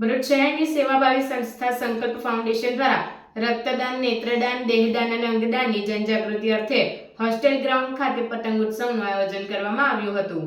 ભરૂચ શહેરની સેવાભાવી સંસ્થા સંકલ્પ ફાઉન્ડેશન દ્વારા રક્તદાન, નેત્રદાન, દેહદાન અને અંગદાનની જનજાગૃતિ અર્થે હોસ્ટેલ ગ્રાઉન્ડ ખાતે પતંગ ઉત્સવનું આયોજન કરવામાં આવ્યું હતું.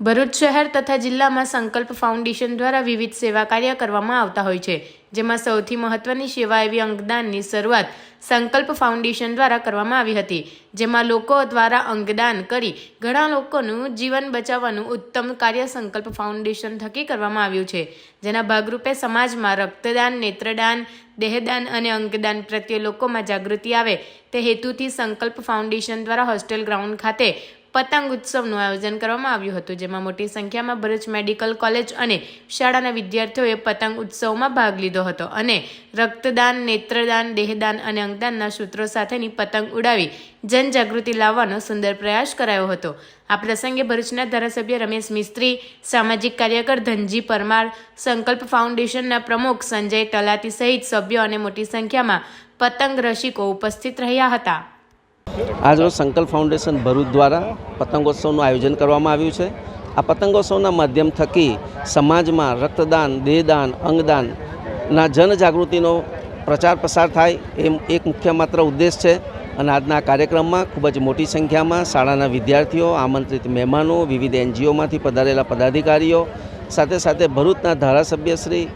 ભરૂચ શહેર તથા જિલ્લામાં સંકલ્પ ફાઉન્ડેશન દ્વારા વિવિધ સેવા કાર્ય કરવામાં આવતા હોય છે, જેમાં સૌથી મહત્વની સેવા એવી અંગદાનની શરૂઆત સંકલ્પ ફાઉન્ડેશન દ્વારા કરવામાં આવી હતી, જેમાં લોકો દ્વારા અંગદાન કરી ઘણા લોકોનું જીવન બચાવવાનું ઉત્તમ કાર્ય સંકલ્પ ફાઉન્ડેશન થકી કરવામાં આવ્યું છે, જેના ભાગરૂપે સમાજમાં રક્તદાન, નેત્રદાન, દેહદાન અને અંગદાન પ્રત્યે લોકોમાં જાગૃતિ આવે તે હેતુથી સંકલ્પ ફાઉન્ડેશન દ્વારા હોસ્ટેલ ગ્રાઉન્ડ ખાતે પતંગ ઉત્સવનું આયોજન કરવામાં આવ્યું હતું, જેમાં મોટી સંખ્યામાં ભરૂચ મેડિકલ કોલેજ અને શાળાના વિદ્યાર્થીઓએ પતંગ ઉત્સવમાં ભાગ લીધો હતો અને રક્તદાન, નેત્રદાન, દેહદાન અને અંગદાનના સૂત્રો સાથેની પતંગ ઉડાવી જનજાગૃતિ લાવવાનો સુંદર પ્રયાસ કરાયો હતો. આ પ્રસંગે ભરૂચના ધારાસભ્ય રમેશ મિસ્ત્રી, સામાજિક કાર્યકર ધનજી પરમાર, સંકલ્પ ફાઉન્ડેશનના પ્રમુખ સંજય તલાતી સહિત સભ્યો અને મોટી સંખ્યામાં પતંગ રસિકો ઉપસ્થિત રહ્યા હતા. આજરોજ સંકલ્પ ફાઉન્ડેશન ભરૂચ દ્વારા પતંગોત્સવનું આયોજન કરવામાં આવ્યું છે. આ પતંગોત્સવના માધ્યમ થકી સમાજમાં રક્તદાન, દેહદાન, અંગદાનના જનજાગૃતિનો પ્રચાર પ્રસાર થાય એમ એક મુખ્ય માત્ર ઉદ્દેશ છે અને આજના કાર્યક્રમમાં ખૂબ જ મોટી સંખ્યામાં શાળાના વિદ્યાર્થીઓ, આમંત્રિત મહેમાનો, વિવિધ એનજીઓમાંથી પધારેલા પદાધિકારીઓ, સાથે સાથે ભરૂચના ધારાસભ્યશ્રી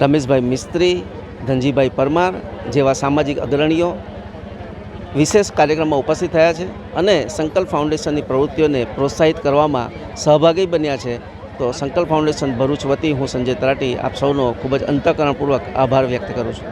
રમેશભાઈ મિસ્ત્રી, ધનજીભાઈ પરમાર જેવા સામાજિક અગ્રણીઓ વિશેષ કાર્યક્રમમાં ઉપસ્થિત થયા છે અને સંકલ્પ ફાઉન્ડેશનની પ્રવૃત્તિઓને પ્રોત્સાહિત કરવામાં સહભાગી બન્યા છે. તો સંકલ્પ ફાઉન્ડેશન ભરૂચ વતી હું સંજય તરાટી, આપ સૌનો ખૂબ જ અંતઃકરણપૂર્વક આભાર વ્યક્ત કરું છું.